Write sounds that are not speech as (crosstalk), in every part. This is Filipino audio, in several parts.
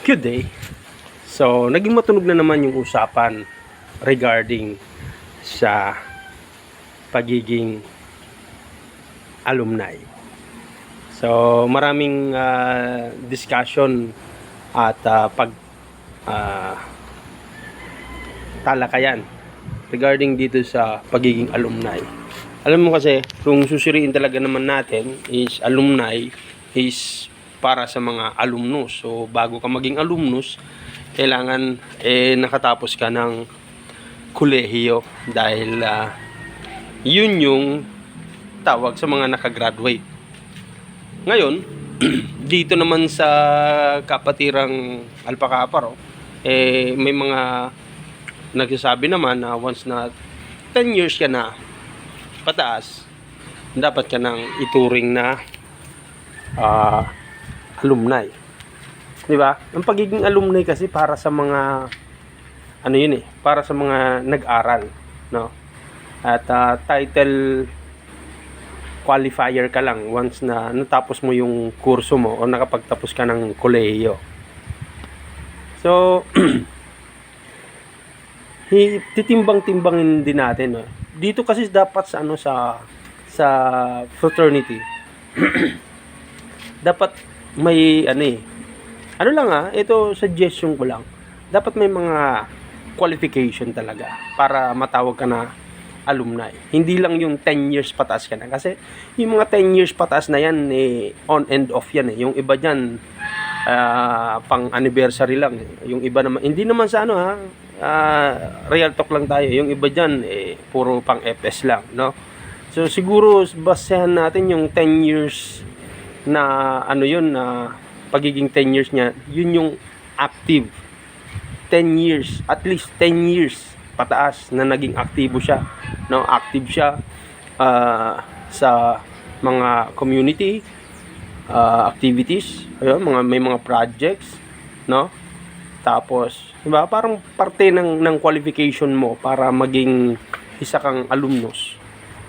Good day. So, naging matunog na naman yung usapan regarding sa pagiging alumni. So, maraming ah, discussion at ah, pag ah, talakayan regarding dito sa pagiging alumni. Alam mo kasi, kung susuriin talaga naman natin is alumni is para sa mga alumnus. So, bago ka maging alumnus, kailangan eh, nakatapos ka ng kolehiyo dahil ah, yun yung tawag sa mga nakagraduate. Ngayon, (clears throat) dito naman sa kapatirang Alpacaparo, eh, may mga nagsasabi naman na once na 10 years ka na pataas, dapat ka nang ituring na ah, alumni. Di ba? Ang pagiging alumni kasi para sa mga ano yun eh, para sa mga nag-aral, no? At ah, title qualifier ka lang once na natapos mo yung kurso mo o nakapagtapos ka ng kolehiyo. So, (clears throat) titimbang-timbangin din natin. No? Dito kasi dapat sa ano sa sa fraternity (clears throat) dapat may ano eh. Ano lang ah, ito suggestion ko lang. Dapat may mga qualification talaga para matawag ka na alumni. Hindi lang yung 10 years pataas ka na. Kasi yung mga 10 years pataas na yan, eh, on and off yan eh. Yung iba dyan, ah, pang anniversary lang. eh. Yung iba naman, hindi naman sa ano ha, ah, real talk lang tayo. Yung iba dyan, eh, puro pang FS lang, no? So siguro basehan natin yung 10 years na ano yun na pagiging 10 years niya, yun yung active 10 years, at least 10 years pataas na naging aktibo siya. No, active siya ah, sa mga community ah, activities, ayun, mga may mga projects, no? Tapos, 'di ba? Parang parte ng ng qualification mo para maging isa kang alumnus.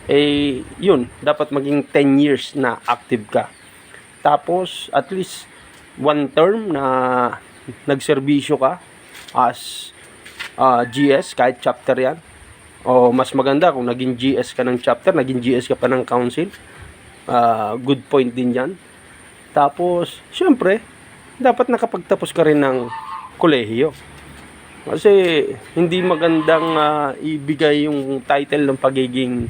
Eh, yun, dapat maging 10 years na active ka. Tapos, at least one term na nagserbisyo ka as ah, GS, kahit chapter yan. O mas maganda kung naging GS ka ng chapter, naging GS ka pa ng council. Ah, good point din yan. Tapos, syempre, dapat nakapagtapos ka rin ng kolehiyo. Kasi hindi magandang ah, ibigay yung title ng pagiging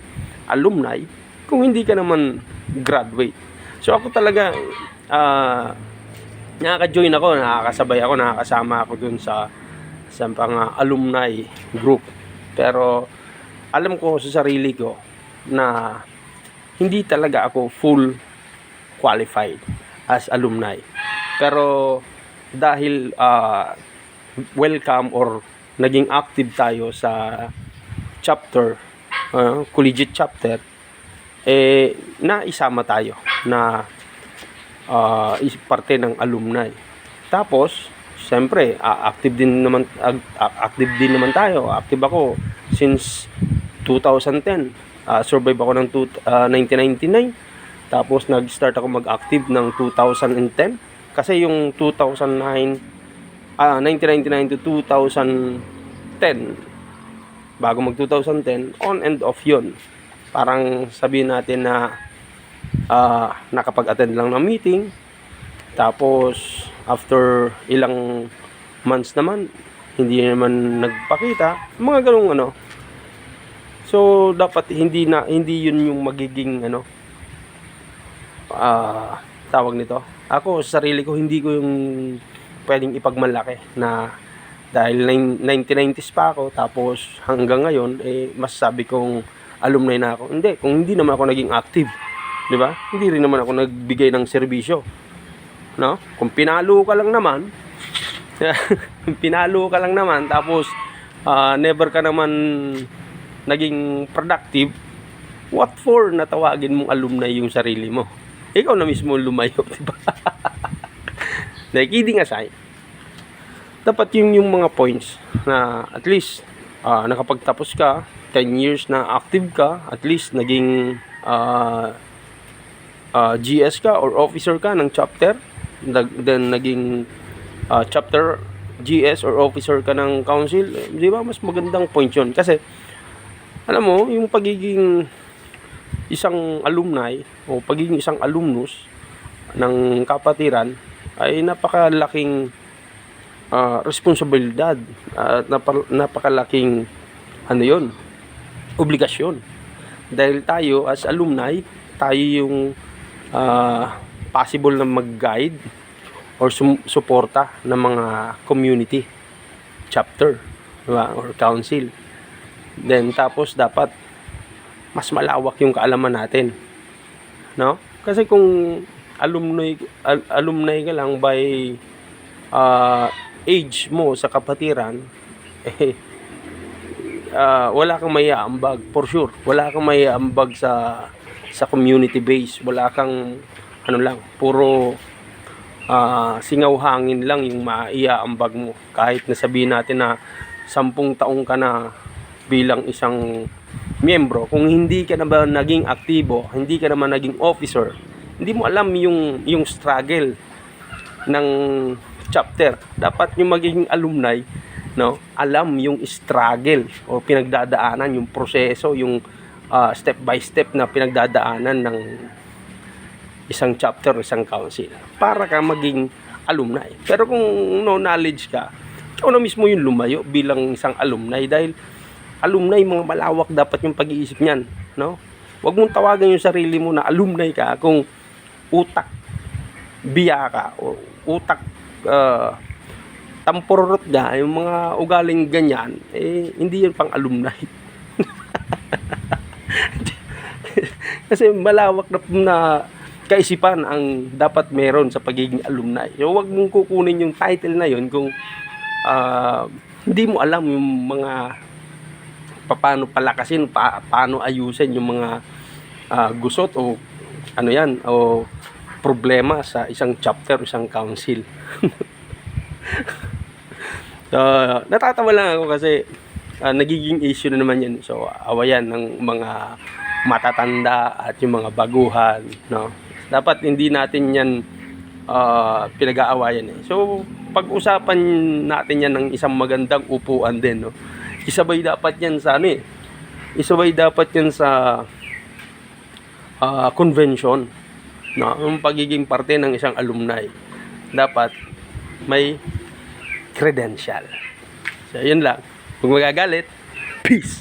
alumni kung hindi ka naman graduate. So ako talaga ah nakaka-join ako, nakakasabay ako, nakakasama ako dun sa sa mga alumni group. Pero alam ko sa sarili ko na hindi talaga ako full qualified as alumni. Pero dahil ah, welcome or naging active tayo sa chapter, ah, collegiate chapter, eh, naisama tayo na ah, is parte ng alumni. Tapos, siyempre, active din naman active din naman tayo. Active ako since 2010. Ah, survive ako ng two, ah, 1999. Tapos nag-start ako mag-active ng 2010. Kasi yung 2009 ah 1999 to 2010 bago mag 2010 on and off yun parang sabihin natin na ah, nakapag-attend lang ng meeting. Tapos after ilang months naman hindi naman nagpakita. Mga ganung ano. So dapat hindi na hindi yun yung magiging ano ah tawag nito. Ako sa sarili ko hindi ko yung pwedeng ipagmalaki na dahil nine- 1990s pa ako tapos hanggang ngayon eh masasabi kong alumni na ako. Hindi, kung hindi naman ako naging active, 'di ba? Hindi rin naman ako nagbigay ng serbisyo. No? Kung pinalo ka lang naman, (laughs) pinalo ka lang naman tapos ah, never ka naman naging productive, what for na tawagin mong alumni yung sarili mo? Ikaw na mismo lumayo, (laughs) 'di ba? Like, kidding aside, dapat yung yung mga points na at least ah, nakapagtapos ka, 10 years na active ka, at least naging ah, ah, GS ka or officer ka ng chapter, then naging ah, chapter GS or officer ka ng council, di ba mas magandang point yun. Kasi, alam mo, yung pagiging isang alumni o pagiging isang alumnus ng kapatiran ay napakalaking ah, responsibilidad at napa- napakalaking ano yon obligasyon. Dahil tayo as alumni tayo yung ah, possible na mag-guide or sum- suporta ng mga community chapter diba? or council then tapos dapat mas malawak yung kaalaman natin no kasi kung alumni al- alumni ka lang by ah, age mo sa kapatiran (laughs) eh ah, wala kang maiaambag for sure wala kang maiaambag sa sa community base. Wala kang ano lang puro ah, singaw hangin lang yung maiaambag mo. Kahit na sabihin natin na sampung taong ka na bilang isang miyembro kung hindi ka naman naging aktibo hindi ka naman naging officer hindi mo alam yung yung struggle ng chapter. Dapat yung magiging alumni no alam yung struggle o pinagdadaanan yung proseso yung ah, step by step na pinagdadaanan ng isang chapter isang council para ka maging alumni pero kung no knowledge ka ikaw na mismo yung lumayo bilang isang alumni dahil alumni mga malawak dapat yung pag-iisip niyan no Huwag mong tawagan yung sarili mo na alumni ka kung utak biya ka o utak uh, tampururot ka, yung mga ugaling ganyan, eh, hindi yan pang alumni. Kasi malawak na, na kaisipan ang dapat meron sa pagiging alumni. So, huwag mong kukunin yung title na yun kung ah, hindi mo alam yung mga paano palakasin, pa, paano ayusin yung mga ah, gusot o ano yan, o problema sa isang chapter, isang council. (laughs) so, natatawa lang ako kasi ah, nagiging issue na naman yan. So, awayan ng mga matatanda at yung mga baguhan, no? Dapat hindi natin yan ah, pinag-aawayan eh. So, pag-usapan natin yan ng isang magandang upuan din, no? Isabay dapat yan sa ano eh. Isabay dapat yan sa ah, convention, no? Yung pagiging parte ng isang alumni. Dapat may credential. So, yun lang. Kung magagalit, peace!